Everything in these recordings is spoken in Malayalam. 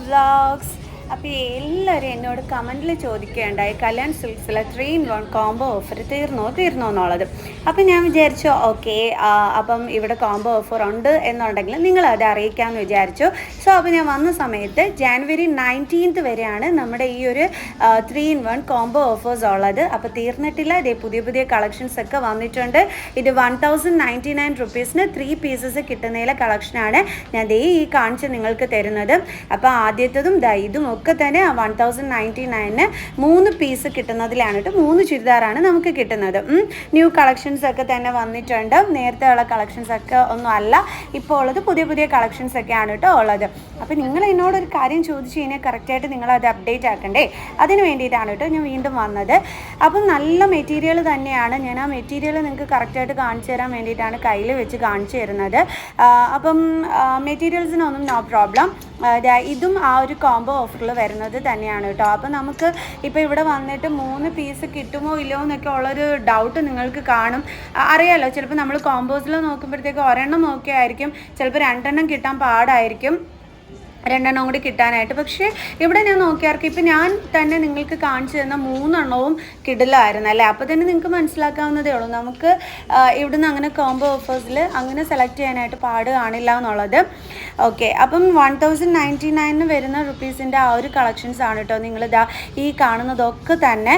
vlogs. അപ്പോൾ എല്ലാവരും എന്നോട് കമന്റിൽ ചോദിക്കുകയുണ്ടായി Kalyan സിൽക്സിലെ three in one combo offer തീർന്നോ തീർന്നോ എന്നുള്ളത്. അപ്പം ഞാൻ വിചാരിച്ചു ഓക്കെ അപ്പം ഇവിടെ കോംബോ ഓഫർ ഉണ്ട് എന്നുണ്ടെങ്കിൽ നിങ്ങൾ അത് അറിയിക്കാമെന്ന് വിചാരിച്ചു. സോ അപ്പോൾ ഞാൻ വന്ന സമയത്ത് ജാനുവരി നയന്റീൻത്ത് വരെയാണ് നമ്മുടെ ഈ ഒരു three in one combo offers ഉള്ളത്. അപ്പോൾ തീർന്നിട്ടില്ല ഇതേ പുതിയ പുതിയ കളക്ഷൻസ് ഒക്കെ വന്നിട്ടുണ്ട്. ഇത് വൺ തൗസൻഡ് നയന്റി നയൻ റുപ്പീസിന് ത്രീ പീസസ് കിട്ടുന്നതിലെ കളക്ഷനാണ് ഞാൻ ദേ ഈ കാണിച്ച് നിങ്ങൾക്ക് തരുന്നത്. അപ്പോൾ ആദ്യത്തതും ദാ ഇതും ഒക്കെ തന്നെ വൺ തൗസൻഡ് നയന്റി നയനിന് മൂന്ന് പീസ് കിട്ടുന്നതിലാണ് കേട്ടോ. മൂന്ന് ചുരിദാറാണ് നമുക്ക് കിട്ടുന്നത്. ന്യൂ കളക്ഷൻസ് ഒക്കെ തന്നെ വന്നിട്ടുണ്ട്. നേരത്തെ ഉള്ള കളക്ഷൻസ് ഒക്കെ ഒന്നും അല്ല. ഇപ്പോൾ ഉള്ളത് പുതിയ പുതിയ കളക്ഷൻസ് ഒക്കെയാണ് കേട്ടോ ഉള്ളത്. അപ്പോൾ നിങ്ങൾ എന്നോട് ഒരു കാര്യം ചോദിച്ചു കഴിഞ്ഞാൽ കറക്റ്റായിട്ട് നിങ്ങൾ അത് അപ്ഡേറ്റ് ആക്കണ്ടേ? അതിന് വേണ്ടിയിട്ടാണ് കേട്ടോ ഞാൻ വീണ്ടും വന്നത്. അപ്പം നല്ല മെറ്റീരിയൽ തന്നെയാണ്. ഞാൻ ആ മെറ്റീരിയൽ നിങ്ങൾക്ക് കറക്റ്റായിട്ട് കാണിച്ചു തരാൻ വേണ്ടിയിട്ടാണ് കയ്യിൽ വെച്ച് കാണിച്ചു തരുന്നത്. അപ്പം മെറ്റീരിയൽസിനൊന്നും നോ പ്രോബ്ലം ഇതും ആ ഒരു കോംബോ ഓഫറിൽ വരുന്നത് തന്നെയാണ് കേട്ടോ. അപ്പോൾ നമുക്ക് ഇപ്പോൾ ഇവിടെ വന്നിട്ട് മൂന്ന് പീസ് കിട്ടുമോ ഇല്ലയോ എന്നൊക്കെ ഉള്ളൊരു ഡൗട്ട് നിങ്ങൾക്ക് കാണും. അറിയാലോ ചിലപ്പോൾ നമ്മൾ കോമ്പോസിൽ നോക്കുമ്പോഴത്തേക്ക് ഒരെണ്ണം നോക്കിയായിരിക്കും ചിലപ്പോൾ രണ്ടെണ്ണം കിട്ടാൻ പാടായിരിക്കും. രണ്ടെണ്ണം കൂടി കിട്ടാനായിട്ട്. പക്ഷേ ഇവിടെ ഞാൻ നോക്കിയാർക്ക് ഇപ്പം ഞാൻ തന്നെ നിങ്ങൾക്ക് കാണിച്ചു തന്ന മൂന്നെണ്ണവും കിടിലായിരുന്നു അല്ലേ? അപ്പോൾ തന്നെ നിങ്ങൾക്ക് മനസ്സിലാക്കാവുന്നതേ ഉള്ളൂ. നമുക്ക് ഇവിടുന്ന് അങ്ങനെ കോംബോ ഓഫേഴ്സിൽ അങ്ങനെ സെലക്ട് ചെയ്യാനായിട്ട് പാട് കാണില്ല എന്നുള്ളത്. ഓക്കെ അപ്പം വൺ തൗസൻഡ് നയന്റി നയനിന് വരുന്ന റുപ്പീസിന്റെ ആ ഒരു കളക്ഷൻസ് ആണ് കേട്ടോ നിങ്ങളിതാ ഈ കാണുന്നതൊക്കെ തന്നെ.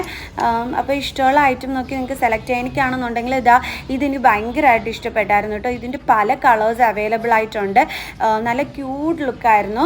അപ്പോൾ ഇഷ്ടമുള്ള ഐറ്റം നോക്കി നിങ്ങൾക്ക് സെലക്ട് ചെയ്യാൻ എനിക്കാണെന്നുണ്ടെങ്കിൽ ഇതാ ഇതിന് ഭയങ്കരമായിട്ട് ഇഷ്ടപ്പെട്ടായിരുന്നു കേട്ടോ ഇതിന്റെ പല കളേഴ്സ് അവൈലബിൾ ആയിട്ടുണ്ട്. നല്ല ക്യൂട്ട് ലുക്കായിരുന്നു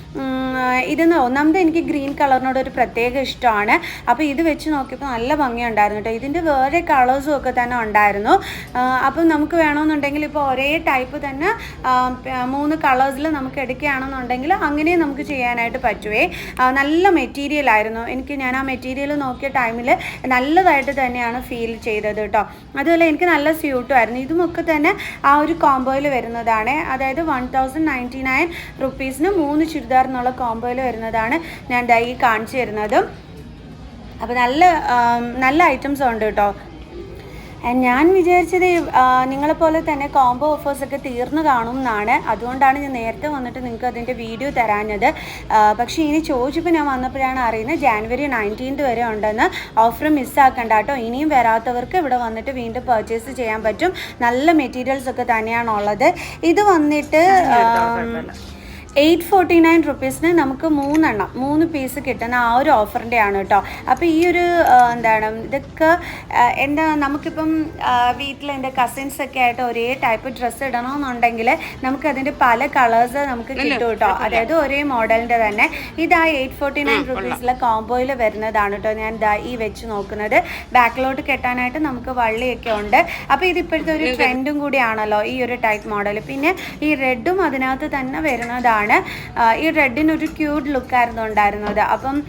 ഇതെന്ന് ഒന്നാമത് എനിക്ക് ഗ്രീൻ കളറിനോട് ഒരു പ്രത്യേക ഇഷ്ടമാണ്. അപ്പോൾ ഇത് വെച്ച് നോക്കിയപ്പോൾ നല്ല ഭംഗിയുണ്ടായിരുന്നു കേട്ടോ ഇതിന്റെ വേറെ കളേഴ്സും ഒക്കെ തന്നെ ഉണ്ടായിരുന്നു. അപ്പം നമുക്ക് വേണമെന്നുണ്ടെങ്കിൽ ഇപ്പോൾ ഒരേ ടൈപ്പ് തന്നെ മൂന്ന് കളേഴ്സിൽ നമുക്ക് എടുക്കുകയാണെന്നുണ്ടെങ്കിൽ അങ്ങനെ നമുക്ക് ചെയ്യാനായിട്ട് പറ്റുവേ. നല്ല മെറ്റീരിയൽ ആയിരുന്നു. എനിക്ക് ഞാൻ ആ മെറ്റീരിയൽ നോക്കിയ ടൈമിൽ നല്ലതായിട്ട് തന്നെയാണ് ഫീൽ ചെയ്തത് കേട്ടോ അതുപോലെ എനിക്ക് നല്ല സ്യൂട്ടും ആയിരുന്നു. ഇതുമൊക്കെ തന്നെ ആ ഒരു കോംബോയിൽ വരുന്നതാണ്. അതായത് വൺ തൗസൻഡ് നയന്റി നയൻ റുപ്പീസിന് മൂന്ന് ചുരിദാർ എന്നുള്ള കോംബോയിൽ വരുന്നതാണ് ഞാൻ ഡൈ കാണിച്ചു തരുന്നത്. അപ്പോൾ നല്ല നല്ല ഐറ്റംസ് ഉണ്ട് കേട്ടോ. ഞാൻ വിചാരിച്ചത് നിങ്ങളെപ്പോലെ തന്നെ കോംബോ ഓഫേഴ്സൊക്കെ തീർന്നു കാണും എന്നാണ് അതുകൊണ്ടാണ് ഞാൻ നേരത്തെ വന്നിട്ട് നിങ്ങൾക്ക് അതിന്റെ വീഡിയോ തരാഞ്ഞത്. പക്ഷേ ഇനി ചോദിച്ചപ്പോൾ ഞാൻ വന്നപ്പോഴാണ് അറിയുന്നത് ജാനുവരി നയന്റീൻത് വരെ ഉണ്ടെന്ന്. ഓഫർ മിസ്സാക്കണ്ട കേട്ടോ. ഇനിയും വരാത്തവർക്ക് ഇവിടെ വന്നിട്ട് വീണ്ടും പർച്ചേസ് ചെയ്യാൻ പറ്റും. നല്ല മെറ്റീരിയൽസ് ഒക്കെ തന്നെയാണുള്ളത്. ഇത് വന്നിട്ട് എയ്റ്റ് ഫോർട്ടി നയൻ റുപ്പീസിന് നമുക്ക് മൂന്നെണ്ണം മൂന്ന് പീസ് കിട്ടുന്ന ആ ഒരു ഓഫറിന്റെ ആണ് കേട്ടോ. അപ്പോൾ ഈ ഒരു എന്താണ് ഇതൊക്കെ എന്താ നമുക്കിപ്പം വീട്ടിൽ എന്റെ കസിൻസ് ഒക്കെ ആയിട്ട് ഒരേ ടൈപ്പ് ഡ്രസ്സ് ഇടണമെന്നുണ്ടെങ്കിൽ നമുക്ക് അതിന്റെ പല കളേഴ്സ് നമുക്ക് കിട്ടും കേട്ടോ. അതായത് ഒരേ മോഡലിന്റെ തന്നെ. ഇതാ എയ്റ്റ് ഫോർട്ടി നയൻ റുപ്പീസിലെ കോംബോയിൽ വരുന്നതാണ് കേട്ടോ ഞാൻ ഇതാ ഈ വെച്ച് നോക്കുന്നത്. ബാക്കിലോട്ട് കെട്ടാനായിട്ട് നമുക്ക് വള്ളിയൊക്കെ ഉണ്ട്. അപ്പോൾ ഇത് ഇപ്പോഴത്തെ ഒരു ട്രെൻഡും കൂടിയാണല്ലോ ഈ ഒരു ടൈപ്പ് മോഡൽ പിന്നെ ഈ റെഡും അതിനകത്ത് തന്നെ വരുന്നതാണ് ആ, ഈ റെഡിന് ഒരു ക്യൂട്ട് ലുക്കായിരുന്നു ഉണ്ടായിരുന്നത്. അപ്പം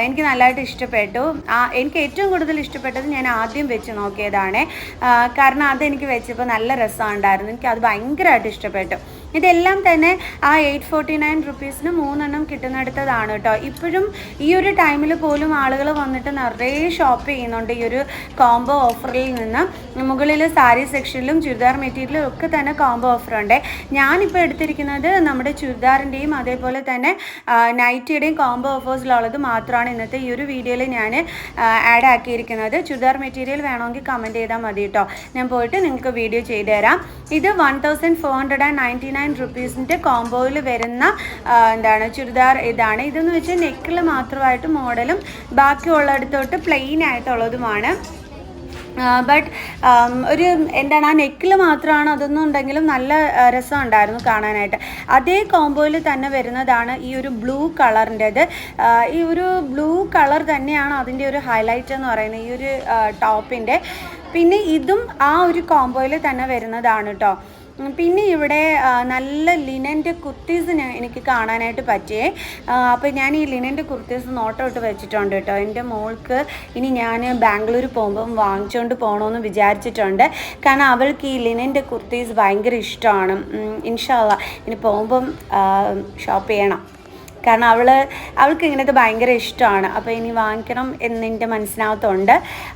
എനിക്ക് നല്ലതായിട്ട് ഇഷ്ടപ്പെട്ടു. ആ എനിക്ക് ഏറ്റവും കൂടുതൽ ഇഷ്ടപ്പെട്ടത് ഞാൻ ആദ്യം വെച്ച് നോക്കിയതാണ്. കാരണം കാരണം അതെനിക്ക് വെച്ചപ്പോൾ നല്ല രസമുണ്ടായിരുന്നു. എനിക്ക് അത് ഭയങ്കരമായിട്ട് ഇഷ്ടപ്പെട്ടു. ഇതെല്ലാം തന്നെ ആ എയ്റ്റ് ഫോർട്ടി നയൻ റുപ്പീസിന് മൂന്നെണ്ണം കിട്ടുന്നിടത്തതാണ് കേട്ടോ. ഇപ്പോഴും ഈ ഒരു ടൈമിൽ പോലും ആളുകൾ വന്നിട്ട് നിറയെ ഷോപ്പ് ചെയ്യുന്നുണ്ട് ഈ ഒരു കോംബോ ഓഫറിൽ നിന്ന്. മുകളിൽ സാരി സെക്ഷനിലും ചുരിദാർ മെറ്റീരിയലും ഒക്കെ തന്നെ കോംബോ ഓഫർ ഉണ്ട്. ഞാനിപ്പോൾ എടുത്തിരിക്കുന്നത് നമ്മുടെ ചുരിദാറിന്റെയും അതേപോലെ തന്നെ നൈറ്റിയുടെയും കോംബോ ഓഫേഴ്സിലുള്ളത് മാത്രമാണ് ഇന്നത്തെ ഈ ഒരു വീഡിയോയിൽ ഞാൻ ആഡ് ആക്കിയിരിക്കുന്നത്. ചുരിദാർ മെറ്റീരിയൽ വേണമെങ്കിൽ കമന്റ് ചെയ്താൽ മതി കേട്ടോ. ഞാൻ പോയിട്ട് നിങ്ങൾക്ക് വീഡിയോ ചെയ്തു തരാം ഇത് one thousand four hundred and ninety nine റുപ്പീസിന്റെ കോംബോയിൽ വരുന്ന എന്താണ് ചുരിദാർ ഇതാണ്. ഇതെന്ന് വെച്ചാൽ നെക്കിൽ മാത്രമായിട്ട് മോഡലും ബാക്കിയുള്ളിടത്തോട്ട് പ്ലെയിൻ ആയിട്ടുള്ളതുമാണ്. ബട്ട് ഒരു എന്താണ് ആ നെക്കിൽ മാത്രമാണ് അതൊന്നും ഉണ്ടെങ്കിലും നല്ല രസം രസമുണ്ടായിരുന്നു കാണാനായിട്ട്. അതേ കോംബോയിൽ തന്നെ വരുന്നതാണ് ഈ ഒരു ബ്ലൂ കളറിന്റെത്. ഈ ഒരു ബ്ലൂ കളർ തന്നെയാണ് അതിന്റെ ഒരു ഹൈലൈറ്റ് എന്ന് പറയുന്നത് ഈ ഒരു ടോപ്പിന്റെ. പിന്നെ ഇതും ആ ഒരു കോംബോയിൽ തന്നെ വരുന്നതാണ് കേട്ടോ പിന്നെ ഇവിടെ നല്ല ലിനന്റെ കുർത്തീസിന് എനിക്ക് കാണാനായിട്ട് പറ്റിയേ. അപ്പോൾ ഞാൻ ഈ ലിനന്റെ കുർത്തീസ് നോട്ടോട്ട് വെച്ചിട്ടുണ്ട് കേട്ടോ. എന്റെ മോൾക്ക് ഇനി ഞാൻ ബാംഗ്ലൂർ പോകുമ്പം വാങ്ങിച്ചുകൊണ്ട് പോകണമെന്ന് വിചാരിച്ചിട്ടുണ്ട്. കാരണം അവൾക്ക് ഈ ലിനന്റെ കുർത്തീസ് ഭയങ്കര ഇഷ്ടമാണ്. ഇൻഷാല്ല ഇനി പോകുമ്പം ഷോപ്പ് ചെയ്യണം. കാരണം അവൾ അവൾക്ക് ഇങ്ങനത്തെ ഭയങ്കര ഇഷ്ടമാണ്. അപ്പോൾ ഇനി വാങ്ങിക്കണം എന്നെന്റെ മനസ്സിനകത്തുണ്ട്.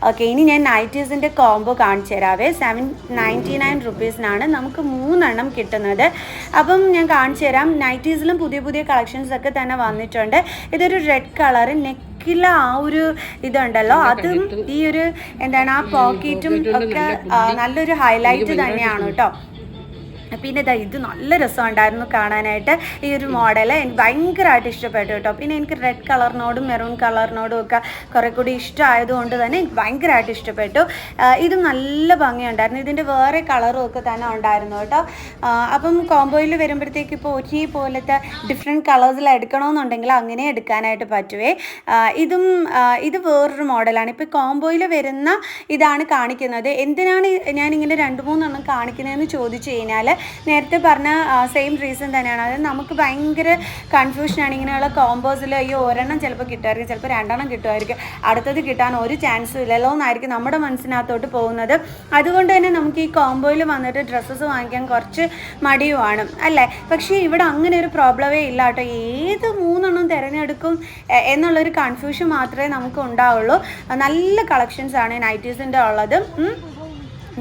ഓക്കെ ഇനി ഞാൻ നൈറ്റീസിന്റെ കോംബോ കാണിച്ചു തരാവേ. സെവൻ നയന്റി നയൻ റുപ്പീസിനാണ് നമുക്ക് മൂന്നെണ്ണം കിട്ടുന്നത്. അപ്പം ഞാൻ കാണിച്ചു തരാം. നൈറ്റീസിലും പുതിയ പുതിയ കളക്ഷൻസ് ഒക്കെ തന്നെ വന്നിട്ടുണ്ട്. ഇതൊരു റെഡ് കളർ നെക്കിലെ ആ ഒരു ഇതുണ്ടല്ലോ. അതും ഈ ഒരു എന്താണ് ആ പോക്കറ്റും ഒക്കെ നല്ലൊരു ഹൈലൈറ്റ് തന്നെയാണ് കേട്ടോ. പിന്നെ ഇതാ ഇത് നല്ല രസമുണ്ടായിരുന്നു കാണാനായിട്ട്. ഈ ഒരു മോഡൽ എനിക്ക് ഭയങ്കരമായിട്ട് ഇഷ്ടപ്പെട്ടു കേട്ടോ. പിന്നെ എനിക്ക് റെഡ് കളറിനോടും മെറൂൺ കളറിനോടും ഒക്കെ കുറേ കൂടി ഇഷ്ടമായതുകൊണ്ട് തന്നെ എനിക്ക് ഭയങ്കരമായിട്ട് ഇഷ്ടപ്പെട്ടു. ഇത് നല്ല ഭംഗിയുണ്ടായിരുന്നു. ഇതിന്റെ വേറെ കളറും ഒക്കെ തന്നെ ഉണ്ടായിരുന്നു കേട്ടോ. അപ്പം കോംബോയിൽ വരുമ്പോഴത്തേക്ക് ഇപ്പോൾ ഒരേ പോലത്തെ ഡിഫറെന്റ് കളേഴ്സിൽ എടുക്കണമെന്നുണ്ടെങ്കിൽ അങ്ങനെ എടുക്കാനായിട്ട് പറ്റുവേ. ഇതും ഇത് വേറൊരു മോഡലാണ്. ഇപ്പോൾ കോംബോയിൽ വരുന്ന ഇതാണ് കാണിക്കുന്നത്. എന്തിനാണ് ഞാനിങ്ങനെ രണ്ട് മൂന്നെണ്ണം കാണിക്കുന്നതെന്ന് ചോദിച്ചു കഴിഞ്ഞാൽ നേരത്തെ പറഞ്ഞ സെയിം റീസൺ തന്നെയാണ്. അതായത് നമുക്ക് ഭയങ്കര കൺഫ്യൂഷനാണ് ഇങ്ങനെയുള്ള കോമ്പോസിൽ ഈ ഒരെണ്ണം ചിലപ്പോൾ കിട്ടുമായിരിക്കും ചിലപ്പോൾ രണ്ടെണ്ണം കിട്ടുമായിരിക്കും. അടുത്തത് കിട്ടാൻ ഒരു ചാൻസും ഇല്ലല്ലോ എന്നായിരിക്കും നമ്മുടെ മനസ്സിനകത്തോട്ട് പോകുന്നത്. അതുകൊണ്ട് തന്നെ നമുക്ക് ഈ കോമ്പോയിൽ വന്നിട്ട് ഡ്രസ്സസ് വാങ്ങിക്കാൻ കുറച്ച് മടിയുമാണ് അല്ലേ? പക്ഷേ ഇവിടെ അങ്ങനെ ഒരു പ്രോബ്ലമേ ഇല്ല കേട്ടോ. ഏത് മൂന്നെണ്ണം തിരഞ്ഞെടുക്കും എന്നുള്ളൊരു കൺഫ്യൂഷൻ മാത്രമേ നമുക്ക് ഉണ്ടാവുള്ളൂ. നല്ല കളക്ഷൻസ് ആണ് നൈറ്റീസിന്റെ ഉള്ളത്.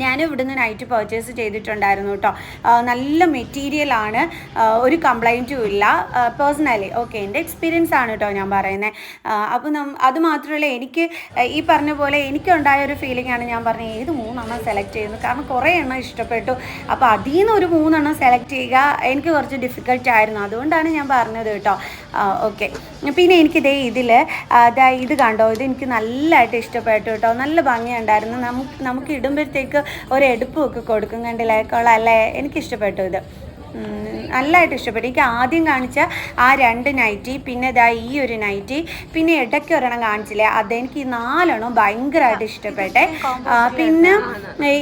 ഞാനും ഇവിടുന്ന് നൈറ്റ് പർച്ചേസ് ചെയ്തിട്ടുണ്ടായിരുന്നു കേട്ടോ നല്ല മെറ്റീരിയലാണ് ഒരു കംപ്ലൈന്റും ഇല്ല. പേഴ്സണലി ഓക്കെ എന്റെ എക്സ്പീരിയൻസ് ആണ് കേട്ടോ ഞാൻ പറയുന്നത് അപ്പോൾ അത് മാത്രമല്ല എനിക്ക് ഈ പറഞ്ഞ പോലെ എനിക്കുണ്ടായ ഒരു ഫീലിംഗ് ആണ് ഞാൻ പറഞ്ഞത് ഏത് മൂന്നെണ്ണം സെലക്ട് ചെയ്യുന്നത് കാരണം കുറേ എണ്ണം ഇഷ്ടപ്പെട്ടു. അപ്പോൾ അതിൽ നിന്ന് ഒരു മൂന്നെണ്ണം സെലക്ട് ചെയ്യുക എനിക്ക് കുറച്ച് ഡിഫിക്കൽട്ട് ആയിരുന്നു. അതുകൊണ്ടാണ് ഞാൻ പറഞ്ഞത് കേട്ടോ ഓക്കെ പിന്നെ എനിക്കിതേ ഇതിൽ അതാ ഇത് കണ്ടോ? ഇത് എനിക്ക് നല്ലതായിട്ട് ഇഷ്ടപ്പെട്ടു കേട്ടോ നല്ല ഭംഗിയുണ്ടായിരുന്നു. നമുക്ക് നമുക്ക് ഇടുമ്പോഴത്തേക്ക് ഒരു എടുപ്പുമൊക്കെ കൊടുക്കും കണ്ടില്ലേ? കൊള്ളാം അല്ലേ? എനിക്കിഷ്ടപ്പെട്ടു ഇത്. നല്ലതായിട്ട് ഇഷ്ടപ്പെട്ടു. എനിക്ക് ആദ്യം കാണിച്ച ആ രണ്ട് നൈറ്റി പിന്നെ ഇതാ ഈ ഒരു നൈറ്റി പിന്നെ ഇടയ്ക്ക് ഒരെണ്ണം കാണിച്ചില്ലേ? അതെനിക്ക് ഈ നാലെണ്ണം ഭയങ്കരമായിട്ട് ഇഷ്ടപ്പെട്ടെ. പിന്നെ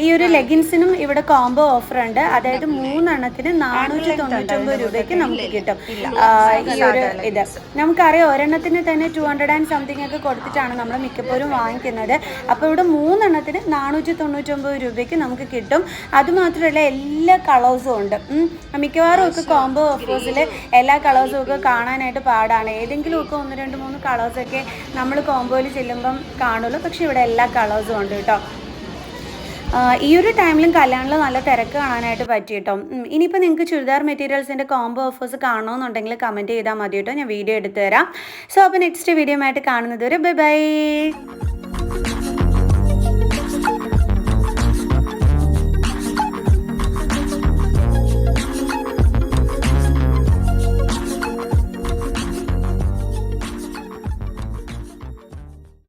ഈ ഒരു ലെഗിൻസിനും ഇവിടെ കോംബോ ഓഫർ ഉണ്ട്. അതായത് മൂന്നെണ്ണത്തിന് നാനൂറ്റി തൊണ്ണൂറ്റൊമ്പത് രൂപയ്ക്ക് നമുക്ക് കിട്ടും. ഈ ഒരു ഇത്. നമുക്കറിയാം ഒരെണ്ണത്തിന് തന്നെ ടു ഹൺഡ്രഡ് ആൻഡ് സംതിങ് ഒക്കെ കൊടുത്തിട്ടാണ് നമ്മൾ മിക്കപ്പോഴും വാങ്ങിക്കുന്നത്. അപ്പോൾ ഇവിടെ മൂന്നെണ്ണത്തിന് നാനൂറ്റി തൊണ്ണൂറ്റൊമ്പത് രൂപയ്ക്ക് നമുക്ക് കിട്ടും. അതുമാത്രമല്ല എല്ലാ കളേഴ്സും ഉണ്ട്. മിക്കവാറും ഒക്കെ കോംബോ ഓഫേഴ്സിൽ എല്ലാ കളേഴ്സും ഒക്കെ കാണാനായിട്ട് പാടാണ്. ഏതെങ്കിലും ഒക്കെ ഒന്ന് രണ്ട് മൂന്ന് കളേഴ്സൊക്കെ നമ്മൾ കോംബോയിൽ ചെല്ലുമ്പം കാണുള്ളൂ. പക്ഷേ ഇവിടെ എല്ലാ കളേഴ്സും ഉണ്ട് കേട്ടോ ഈ ഒരു ടൈമിലും കല്യാണിൽ നല്ല തിരക്ക് കാണാനായിട്ട് പറ്റി കേട്ടോ ഇനിയിപ്പോൾ നിങ്ങൾക്ക് ചുരിദാർ മെറ്റീരിയൽസിന്റെ കോംബോ ഓഫേഴ്സ് കാണണമെന്നുണ്ടെങ്കിൽ കമന്റ് ചെയ്താൽ മതി കേട്ടോ ഞാൻ വീഡിയോ എടുത്തു തരാം. സോ അപ്പോൾ നെക്സ്റ്റ് വീഡിയോ ആയിട്ട് കാണുന്നത് വരെ ബൈ ബൈ